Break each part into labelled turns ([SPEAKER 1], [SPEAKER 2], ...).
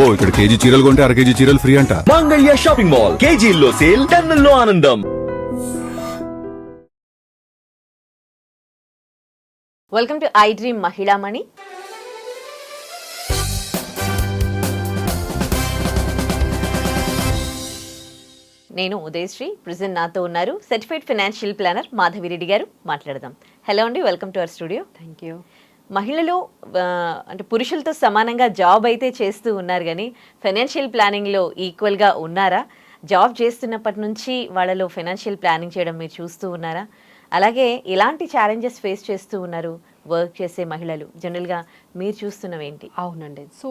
[SPEAKER 1] అబ్బో ఇక్కడ కేజీ చీరలు కొంటే అర కేజీ చీరలు ఫ్రీ అంట.
[SPEAKER 2] మంగళ్య షాపింగ్ మాల్ కేజీల్లో సేల్ టన్నుల్లో ఆనందం.
[SPEAKER 3] Welcome to I dream Mahilamani నేను ఉదయశ్రీ ప్రెసెంట్ నాతో ఉన్నారు సర్టిఫైడ్ ఫైనాన్షియల్ ప్లానర్ మాధవిరెడ్డి గారు. మాట్లాడదాం. హలో అండి welcome to our studio
[SPEAKER 4] thank you
[SPEAKER 3] మహిళలు అంటే పురుషులతో సమానంగా జాబ్ అయితే చేస్తూ ఉన్నారు కానీ ఫైనాన్షియల్ ప్లానింగ్లో ఈక్వల్గా ఉన్నారా? జాబ్ చేస్తున్నప్పటి నుంచి వాళ్ళలో ఫైనాన్షియల్ ప్లానింగ్ చేయడం మీరు చూస్తూ ఉన్నారా? అలాగే ఎలాంటి ఛాలెంజెస్ ఫేస్ చేస్తూ ఉన్నారు వర్క్ చేసే మహిళలు. జనరల్గా మీరు చూస్తున్నవేంటి?
[SPEAKER 4] అవునండి. So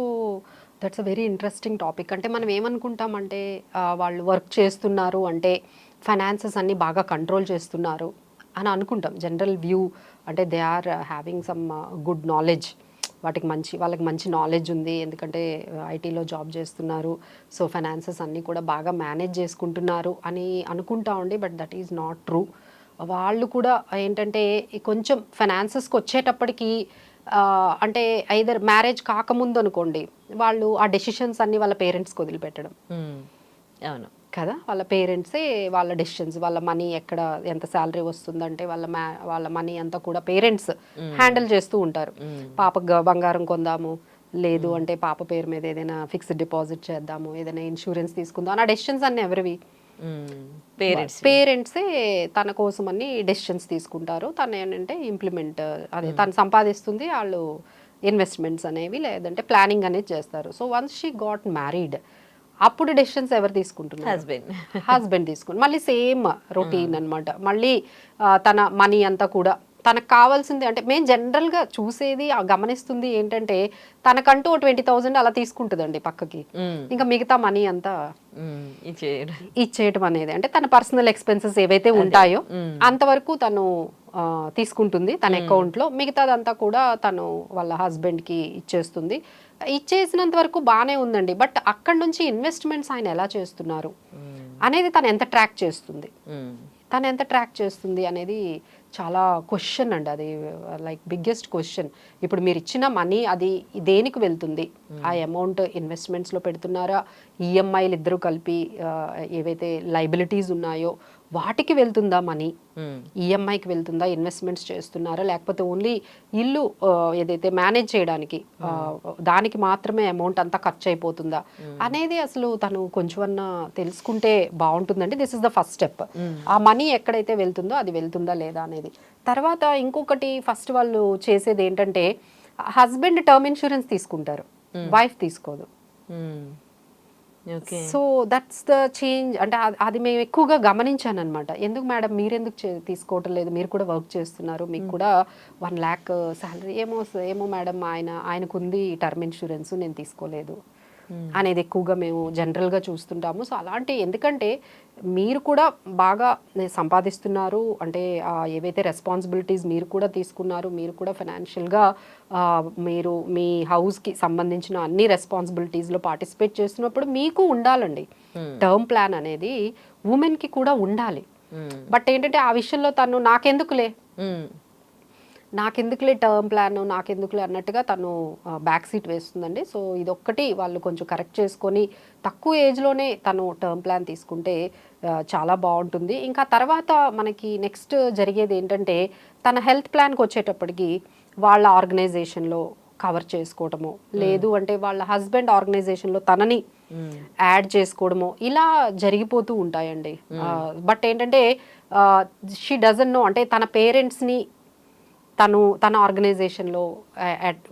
[SPEAKER 4] that's a very interesting topic. అంటే మనం ఏమనుకుంటామంటే వాళ్ళు వర్క్ చేస్తున్నారు అంటే ఫైనాన్సెస్ అన్నీ బాగా కంట్రోల్ చేస్తున్నారు. అని అనుకుంటాం. జనరల్ వ్యూ అంటే they are having some good knowledge వాటికి మంచి వాళ్ళకి మంచి నాలెడ్జ్ ఉంది. ఎందుకంటే uh, ఐటీలో జాబ్ చేస్తున్నారు. సో ఫైనాన్సెస్ అన్నీ కూడా బాగా మేనేజ్ చేసుకుంటున్నారు అని అనుకుంటా ఉండి but that is not true వాళ్ళు కూడా ఏంటంటే కొంచెం ఫైనాన్సెస్కి వచ్చేటప్పటికి uh, అంటే ఐదర్ మ్యారేజ్ కాకముందు అనుకోండి వాళ్ళు ఆ డెసిషన్స్ అన్ని వాళ్ళ పేరెంట్స్కి వదిలిపెట్టడం.
[SPEAKER 3] Hmm. అవును.
[SPEAKER 4] కదా? వాళ్ళ పేరెంట్సే వాళ్ళ డెసిషన్స్ వాళ్ళ మనీ ఎక్కడ ఎంత శాలరీ వస్తుందంటే వాళ్ళ మ్యా వాళ్ళ మనీ అంతా కూడా పేరెంట్స్ హ్యాండిల్ చేస్తూ ఉంటారు. పాప బంగారం కొందాము లేదు అంటే పాప పేరు మీద ఏదైనా ఫిక్స్డ్ డిపాజిట్ చేద్దాము ఏదైనా ఇన్సూరెన్స్ తీసుకుందాం ఆ డెసిషన్స్ అన్ని ఎవరివి?
[SPEAKER 3] పేరెంట్స్.
[SPEAKER 4] పేరెంట్సే తన కోసం అని డెసిషన్స్ తీసుకుంటారు. తను ఏంటంటే ఇంప్లిమెంట్ అదే తను సంపాదిస్తుంది వాళ్ళు ఇన్వెస్ట్మెంట్స్ అనేవి లేదంటే ప్లానింగ్ అనేది చేస్తారు. So once she got married అప్పుడు డెసిషన్స్ ఎవరు తీసుకుంటున్నారు?
[SPEAKER 3] హస్బెండ్
[SPEAKER 4] హస్బెండ్ తీసుకుని మళ్ళీ సేమ్ రొటీన్ అన్నమాట. మళ్ళీ తన మనీ అంతా కూడా తనకు కావాల్సింది అంటే మేము జనరల్గా చూసేది గమనిస్తుంది ఏంటంటే తనకంటూ ట్వంటీ థౌజండ్ అలా తీసుకుంటుందండి పక్కకి. ఇంకా మిగతా మనీ అంతా
[SPEAKER 3] ఇచ్చేయడం.
[SPEAKER 4] ఇచ్చేయటం అనేది. అంటే తన పర్సనల్ ఎక్స్పెన్సెస్ ఏవైతే ఉంటాయో అంతవరకు తను తీసుకుంటుంది తన అకౌంట్లో మిగతాదంతా కూడా తను వాళ్ళ హస్బెండ్కి ఇచ్చేస్తుంది. ఇచ్చేసినంత వరకు బాగానే ఉందండి. బట్ అక్కడ నుంచి ఇన్వెస్ట్మెంట్స్ ఆయన ఎలా చేస్తున్నారు అనేది తను ఎంత ట్రాక్ చేస్తుంది. తను ఎంత ట్రాక్ చేస్తుంది అనేది చాలా క్వశ్చన్ అండి. అది లైక్ బిగ్గెస్ట్ క్వశ్చన్. ఇప్పుడు మీరు ఇచ్చిన మనీ అది దేనికి వెళ్తుంది? ఆ అమౌంట్ ఇన్వెస్ట్మెంట్స్లో పెడుతున్నారా? ఈఎంఐలు ఇద్దరు కలిపి ఏవైతే లైబిలిటీస్ ఉన్నాయో వాటికి వెళ్తుందా మనీ. ఈఎంఐకి వెళ్తుందా ఇన్వెస్ట్మెంట్స్ చేస్తున్నారా లేకపోతే ఓన్లీ ఇల్లు ఏదైతే మేనేజ్ చేయడానికి దానికి మాత్రమే అమౌంట్ అంతా ఖర్చు అయిపోతుందా అనేది అసలు తను కొంచెమన్నా తెలుసుకుంటే బాగుంటుందండి. This is the first step ఆ మనీ ఎక్కడైతే వెళ్తుందో అది వెళ్తుందా లేదా అనేది. తర్వాత ఇంకొకటి ఫస్ట్ వాళ్ళు చేసేది ఏంటంటే హస్బెండ్ టర్మ్ ఇన్సూరెన్స్ తీసుకుంటారు వైఫ్ తీసుకోదు. సో దట్స్ ద చేంజ్ అంటే అది- మేము ఎక్కువగా గమనించాను అనమాట ఎందుకు మేడం మీరు ఎందుకు చే- తీసుకోవటం లేదు? మీరు కూడా వర్క్ చేస్తున్నారు. మీకు కూడా వన్ ల్యాక్ శాలరీ ఏమో స- ఏమో మేడం ఆయన ఆయనకు ఉంది టర్మ్ ఇన్సూరెన్స్ నేను తీసుకోలేదు. అనేది ఎక్కువగా మేము జనరల్గా చూస్తుంటాము. సో అలాంటి ఎందుకంటే మీరు కూడా బాగా సంపాదిస్తున్నారు. అంటే ఏవైతే రెస్పాన్సిబిలిటీస్ మీరు కూడా తీసుకున్నారు మీరు కూడా ఫైనాన్షియల్గా మీరు మీ హౌస్కి సంబంధించిన అన్ని రెస్పాన్సిబిలిటీస్లో పార్టిసిపేట్ చేస్తున్నప్పుడు మీకు ఉండాలండి. టర్మ్ ప్లాన్ అనేది ఉమెన్కి కూడా ఉండాలి. బట్ ఏంటంటే ఆ విషయంలో తను నాకెందుకులే?
[SPEAKER 3] మ్మ్.
[SPEAKER 4] నాకెందుకులే టర్మ్ ప్లాన్ నాకెందుకులే అన్నట్టుగా తను బ్యాక్ సీట్ వేస్తుందండి. సో ఇదొక్కటి వాళ్ళు కొంచెం కరెక్ట్ చేసుకొని తక్కువ ఏజ్లోనే తను టర్మ్ ప్లాన్ తీసుకుంటే చాలా బాగుంటుంది. ఇంకా తర్వాత మనకి నెక్స్ట్ జరిగేది ఏంటంటే తన హెల్త్ ప్లాన్కి వచ్చేటప్పటికి వాళ్ళ ఆర్గనైజేషన్లో కవర్ చేసుకోవడము లేదు అంటే వాళ్ళ హస్బెండ్ ఆర్గనైజేషన్లో తనని యాడ్ చేసుకోవడము. ఇలా జరిగిపోతూ ఉంటాయండి. బట్ ఏంటంటే షీ డజన్ నో అంటే తన పేరెంట్స్ని తను తన ఆర్గనైజేషన్లో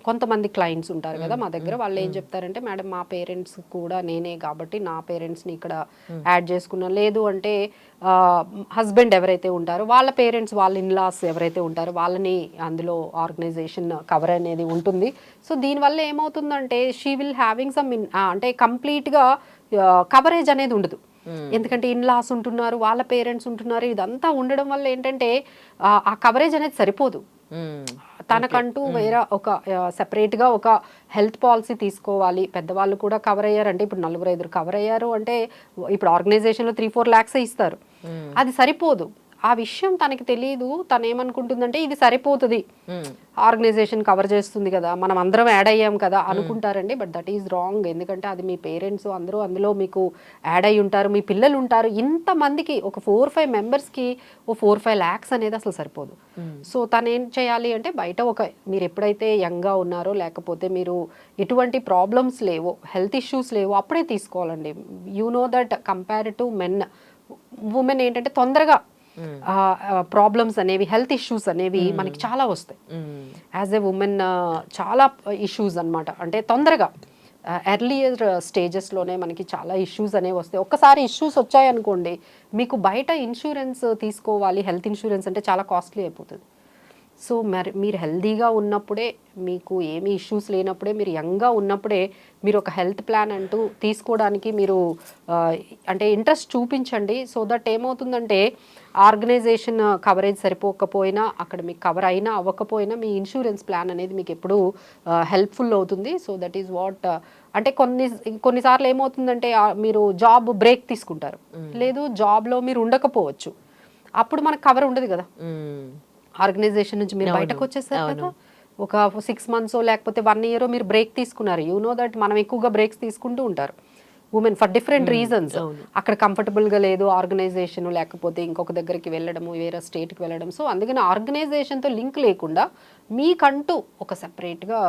[SPEAKER 4] కొంతమంది క్లయింట్స్ ఉంటారు కదా మా దగ్గర. వాళ్ళు ఏం చెప్తారంటే మేడం మా పేరెంట్స్ కూడా నేనే కాబట్టి నా పేరెంట్స్ని ఇక్కడ యాడ్ చేసుకున్నాను. లేదు అంటే హస్బెండ్ ఎవరైతే ఉంటారో వాళ్ళ పేరెంట్స్ వాళ్ళ ఇన్లాస్ ఎవరైతే ఉంటారో వాళ్ళని అందులో ఆర్గనైజేషన్ కవర్ అనేది ఉంటుంది. సో దీనివల్ల ఏమవుతుందంటే షీ విల్ హ్యావింగ్ సమ్ అంటే కంప్లీట్గా కవరేజ్ అనేది ఉండదు. ఎందుకంటే ఇన్ లాస్ ఉంటున్నారు వాళ్ళ పేరెంట్స్ ఉంటున్నారు ఇదంతా ఉండడం వల్ల ఏంటంటే ఆ, కవరేజ్ అనేది సరిపోదు. తనకంటూ వేరే ఒక సెపరేట్గా ఒక హెల్త్ పాలసీ తీసుకోవాలి. పెద్దవాళ్ళు కూడా కవర్ అయ్యారంటే ఇప్పుడు నలుగురు ఐదుగురు కవర్ అయ్యారు అంటే ఇప్పుడు ఆర్గనైజేషన్లో త్రీ ఫోర్ ల్యాక్స్ ఇస్తారు. అది సరిపోదు. ఆ విషయం తనకి తెలియదు తను ఏమనుకుంటుందంటే ఇది సరిపోతుంది. ఆర్గనైజేషన్ కవర్ చేస్తుంది కదా. మనం అందరం యాడ్ అయ్యాం కదా అనుకుంటారండి. But that is wrong. ఎందుకంటే అది మీ పేరెంట్స్ అందరూ అందులో మీకు యాడ్ అయి ఉంటారు. మీ పిల్లలు ఉంటారు. ఇంతమందికి ఒక ఫోర్ ఫైవ్ మెంబర్స్కి ఓ ఫోర్ ఫైవ్ ల్యాక్స్ అనేది అసలు సరిపోదు. సో తను ఏం చేయాలి అంటే బయట ఒక మీరు ఎప్పుడైతే యంగ్గా ఉన్నారో లేకపోతే మీరు ఎటువంటి ప్రాబ్లమ్స్ లేవో హెల్త్ ఇష్యూస్ లేవో అప్పుడే తీసుకోవాలండి. You know that compare to men women ఏంటంటే తొందరగా ప్రాబ్లమ్స్ అనేవి హెల్త్ ఇష్యూస్ అనేవి మనకి చాలా వస్తాయి. యాజ్ ఎ ఉమెన్ చాలా ఇష్యూస్ అన్నమాట. అంటే తొందరగా ఎర్లియర్ స్టేజెస్లోనే మనకి చాలా ఇష్యూస్ అనేవి వస్తాయి. ఒక్కసారి ఇష్యూస్ వచ్చాయనుకోండి మీకు బయట ఇన్సూరెన్స్ తీసుకోవాలి హెల్త్ ఇన్సూరెన్స్ అంటే చాలా కాస్ట్లీ అయిపోతుంది. సో మరి మీరు హెల్దీగా ఉన్నప్పుడే మీకు ఏమీ ఇష్యూస్ లేనప్పుడే మీరు యంగ్గా ఉన్నప్పుడే మీరు ఒక హెల్త్ ప్లాన్ అంటూ తీసుకోవడానికి మీరు అంటే ఇంట్రెస్ట్ చూపించండి. సో దట్ ఏమవుతుందంటే ఆర్గనైజేషన్ కవరేజ్ సరిపోకపోయినా అక్కడ మీకు కవర్ అయినా అవ్వకపోయినా మీ ఇన్సూరెన్స్ ప్లాన్ అనేది మీకు ఎప్పుడూ హెల్ప్ఫుల్ అవుతుంది. సో దట్ ఈస్ వాట్ అంటే కొన్ని కొన్నిసార్లు ఏమవుతుందంటే మీరు జాబ్ బ్రేక్ తీసుకుంటారు. లేదు జాబ్లో మీరు ఉండకపోవచ్చు. అప్పుడు మనకు కవర్ ఉండదు కదా. ఆర్గనైజేషన్ నుంచి మీరు బయటకు వచ్చేసారు కదా. ఒక సిక్స్ మంత్స్ లేకపోతే వన్ ఇయర్ మీరు బ్రేక్ తీసుకున్నారు. యూ నో దట్ మనం ఎక్కువగా బ్రేక్స్ తీసుకుంటూ ఉంటారు. ఉమెన్ ఫర్ డిఫరెంట్ రీజన్స్ అక్కడ comfortable గా లేదు ఆర్గనైజేషన్ లేకపోతే ఇంకొక దగ్గరికి వెళ్ళడము వేరే స్టేట్కి వెళ్ళడం సో అందుకని organization తో లింక్ లేకుండా మీకంటూ ఒక సెపరేట్గా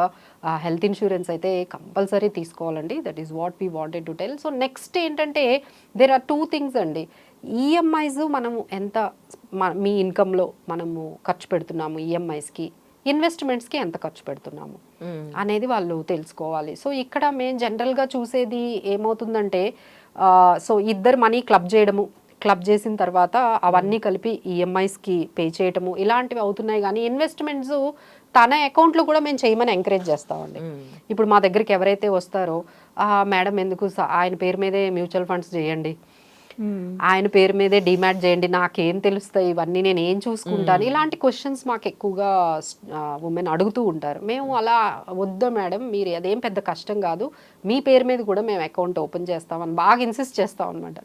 [SPEAKER 4] హెల్త్ ఇన్సూరెన్స్ అయితే కంపల్సరీ తీసుకోవాలండి. That is what we wanted to tell so next ఏంటంటే దేర్ ఆర్ టూ థింగ్స్ అండి. ఈఎంఐస్ మనము ఎంత మ- ఇన్కంలో మనము ఖర్చు పెడుతున్నాము ఈఎంఐస్కి ఇన్వెస్ట్మెంట్స్కి ఎంత ఖర్చు పెడుతున్నాము? అనేది వాళ్ళు తెలుసుకోవాలి. సో ఇక్కడ మేము జనరల్గా చూసేది ఏమవుతుందంటే సో ఇద్దరు మనీ క్లబ్ చేయడము క్లబ్ చేసిన తర్వాత అవన్నీ కలిపి ఈఎంఐస్కి పే చేయటము ఇలాంటివి అవుతున్నాయి. కానీ ఇన్వెస్ట్మెంట్స్ తన అకౌంట్లో కూడా మేము చేయమని ఎంకరేజ్ చేస్తామండి. ఇప్పుడు మా దగ్గరికి ఎవరైతే వస్తారో "ఆ, మేడం ఎందుకు ఆయన పేరు మీదే మ్యూచువల్ ఫండ్స్ చేయండి. ఆయన పేరు మీదే డిమాట్ చేయండి నాకేం తెలుస్తాయి ఇవన్నీ నేను ఏం చూసుకుంటాను? ఇలాంటి క్వశ్చన్స్ మాకు ఎక్కువగా ఉమెన్ అడుగుతూ ఉంటారు. మేము అలా వద్దా మేడం మీరు అదేం పెద్ద కష్టం కాదు. మీ పేరు మీద కూడా మేము అకౌంట్ ఓపెన్ చేస్తామని బాగా ఇన్సిస్ట్ చేస్తాం అనమాట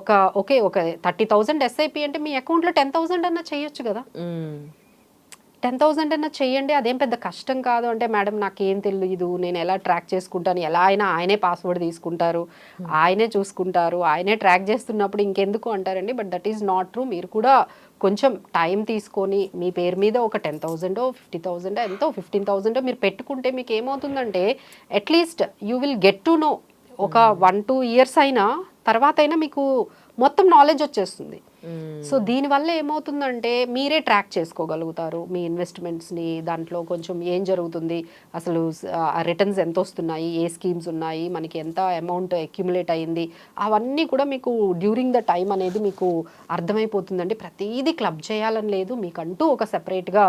[SPEAKER 4] ఒక ఓకే ఒక థర్టీ థౌసండ్ ఎస్ఐపి అంటే మీ అకౌంట్లో టెన్ థౌసండ్ అన్నా చేయొచ్చు కదా. టెన్ థౌసండ్ అన్న చెయ్యండి అదేం పెద్ద కష్టం కాదు. అంటే మేడం నాకేం తెలియదు నేను ఎలా ట్రాక్ చేసుకుంటాను ఎలా అయినా ఆయనే పాస్వర్డ్ తీసుకుంటారు ఆయనే చూసుకుంటారు ఆయనే ట్రాక్ చేస్తున్నప్పుడు ఇంకెందుకు అంటారండి. But that is not true. మీరు కూడా కొంచెం టైం తీసుకొని మీ పేరు మీద ఒక టెన్ థౌజండ్ ఫిఫ్టీ థౌజండ్ ఎంతో ఫిఫ్టీన్ థౌజండ్ మీరు పెట్టుకుంటే మీకు ఏమవుతుందంటే at least you will get to know ఒక వన్ టూ ఇయర్స్ అయినా తర్వాత అయినా మీకు మొత్తం నాలెడ్జ్ వచ్చేస్తుంది. Hmm. సో దీనివల్ల ఏమవుతుందంటే మీరే ట్రాక్ చేసుకోగలుగుతారు మీ ఇన్వెస్ట్మెంట్స్ని దాంట్లో కొంచెం ఏం జరుగుతుంది? అసలు రిటర్న్స్ ఎంత వస్తున్నాయి ఏ స్కీమ్స్ ఉన్నాయి? మనకి ఎంత అమౌంట్ అక్యుములేట్ అయింది అవన్నీ కూడా మీకు డ్యూరింగ్ ద టైం అనేది మీకు అర్థమైపోతుందండి. ప్రతిదీ క్లబ్ చేయాలని లేదు. మీకంటూ ఒక సెపరేట్గా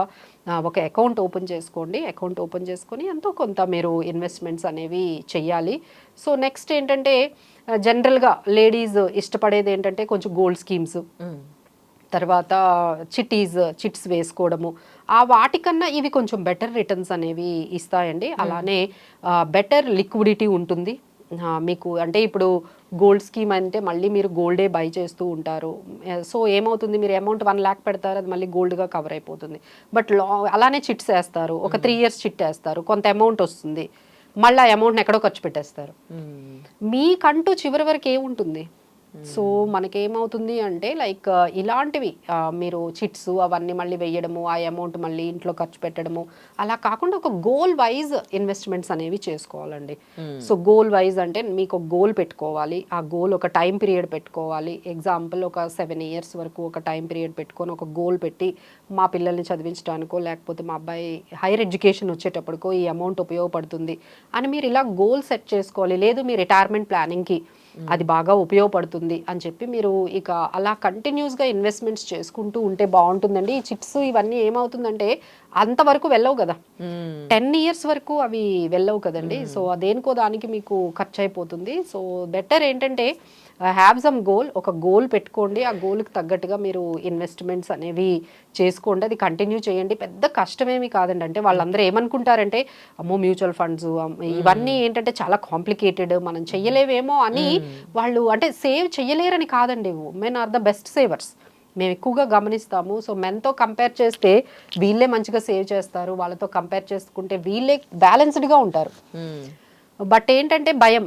[SPEAKER 4] ఒక అకౌంట్ ఓపెన్ చేసుకోండి. అకౌంట్ ఓపెన్ చేసుకొని ఎంతో కొంత మీరు ఇన్వెస్ట్మెంట్స్ అనేవి చెయ్యాలి. సో నెక్స్ట్ ఏంటంటే జనరల్గా లేడీస్ ఇష్టపడేది ఏంటంటే కొంచెం గోల్డ్ స్కీమ్స్ తర్వాత చిట్టీస్ చిట్స్ వేసుకోవడము. ఆ వాటికన్నా ఇవి కొంచెం బెటర్ రిటర్న్స్ అనేవి ఇస్తాయండి. అలానే బెటర్ లిక్విడిటీ ఉంటుంది. మీకు అంటే ఇప్పుడు గోల్డ్ స్కీమ్ అంటే మళ్ళీ మీరు గోల్డే బై చేస్తూ ఉంటారు. సో ఏమవుతుంది? మీరు అమౌంట్ వన్ ల్యాక్ పెడతారు అది మళ్ళీ గోల్డ్గా కవర్ అయిపోతుంది. బట్ లా అలానే చిట్స్ వేస్తారు. ఒక త్రీ ఇయర్స్ చిట్ వేస్తారు. కొంత అమౌంట్ వస్తుంది. మళ్ళీ ఆ అమౌంట్ని ఎక్కడో ఖర్చు పెట్టేస్తారు. మీకంటూ చివరి వరకు ఏముంటుంది? సో మనకేమవుతుంది అంటే లైక్ ఇలాంటివి మీరు చిట్స్ అవన్నీ మళ్ళీ వేయడము ఆ అమౌంట్ మళ్ళీ ఇంట్లో ఖర్చు పెట్టడము అలా కాకుండా ఒక గోల్ వైజ్ ఇన్వెస్ట్మెంట్స్ అనేవి చేసుకోవాలండి. సో గోల్ వైజ్ అంటే మీకు ఒక గోల్ పెట్టుకోవాలి ఆ గోల్ ఒక టైం పీరియడ్ పెట్టుకోవాలి. ఎగ్జాంపుల్ ఒక సెవెన్ ఇయర్స్ వరకు ఒక టైం పీరియడ్ పెట్టుకొని ఒక గోల్ పెట్టి మా పిల్లల్ని చదివించడానికో లేకపోతే మా అబ్బాయి హైయర్ ఎడ్యుకేషన్ వచ్చేటప్పటికో ఈ అమౌంట్ ఉపయోగపడుతుంది అని మీరు ఇలా గోల్ సెట్ చేసుకోవాలి. లేదు మీ రిటైర్మెంట్ ప్లానింగ్కి అది బాగా ఉపయోగపడుతుంది అని చెప్పి మీరు ఇక అలా కంటిన్యూస్గా ఇన్వెస్ట్మెంట్స్ చేసుకుంటూ ఉంటే బాగుంటుందండి. ఈ చిట్స్ ఇవన్నీ ఏమవుతుందంటే అంతవరకు వెళ్ళవు కదా. టెన్ ఇయర్స్ వరకు అవి వెళ్ళవు కదండి. సో దేనికో దానికి మీకు ఖర్చు అయిపోతుంది. సో బెటర్ ఏంటంటే హ్యావ్ సమ్ గోల్ ఒక గోల్ పెట్టుకోండి. ఆ గోల్కి తగ్గట్టుగా మీరు ఇన్వెస్ట్మెంట్స్ అనేవి చేసుకోండి. అది కంటిన్యూ చేయండి. పెద్ద కష్టమేమి కాదండి. అంటే వాళ్ళందరూ ఏమనుకుంటారంటే అమ్మో మ్యూచువల్ ఫండ్స్ ఇవన్నీ ఏంటంటే చాలా కాంప్లికేటెడ్ మనం చెయ్యలేవేమో అని వాళ్ళు అంటే సేవ్ చెయ్యలేరని కాదండి. Women are the best savers మేము ఎక్కువగా గమనిస్తాము. సో మెన్తో కంపేర్ చేస్తే వీళ్ళే మంచిగా సేవ్ చేస్తారు. వాళ్ళతో కంపేర్ చేసుకుంటే వీళ్ళే బ్యాలెన్స్డ్గా ఉంటారు. బట్ ఏంటంటే భయం.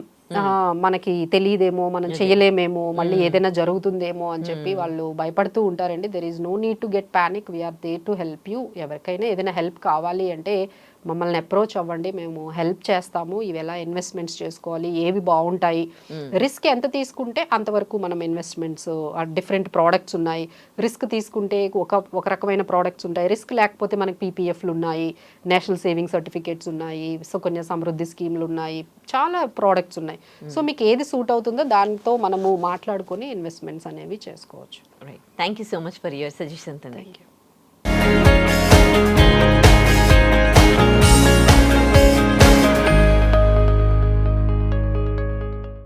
[SPEAKER 4] మనకి తెలియదేమో మనం చేయలేమేమో మళ్ళీ ఏదైనా జరుగుతుందేమో అని చెప్పి వాళ్ళు భయపడుతూ ఉంటారండి. There is no need to get panic we are there to help you ఎవరికైనా ఏదైనా హెల్ప్ కావాలి అంటే మమ్మల్ని అప్రోచ్ అవ్వండి మేము హెల్ప్ చేస్తాము ఇవి ఎలా ఇన్వెస్ట్మెంట్స్ చేసుకోవాలి ఏవి బాగుంటాయి రిస్క్ ఎంత తీసుకుంటే అంతవరకు మనం ఇన్వెస్ట్మెంట్స్ డిఫరెంట్ ప్రోడక్ట్స్ ఉన్నాయి. రిస్క్ తీసుకుంటే ఒక ఒక రకమైన ప్రోడక్ట్స్ ఉంటాయి. రిస్క్ లేకపోతే మనకి పీపీఎఫ్లు ఉన్నాయి నేషనల్ సేవింగ్ సర్టిఫికేట్స్ ఉన్నాయి సుకన్య సమృద్ధి స్కీమ్లు ఉన్నాయి చాలా ప్రోడక్ట్స్ ఉన్నాయి. సో మీకు ఏది సూట్ అవుతుందో దాంతో మనము మాట్లాడుకొని ఇన్వెస్ట్మెంట్స్ అనేవి చేసుకోవచ్చు.
[SPEAKER 3] Right thank you so much for your suggestions అండి
[SPEAKER 4] థ్యాంక్ యూ